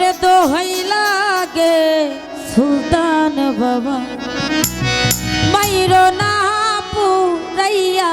তোরে দোহাই লাগে সুলতান বাবা। মাইর না পুরাইয়া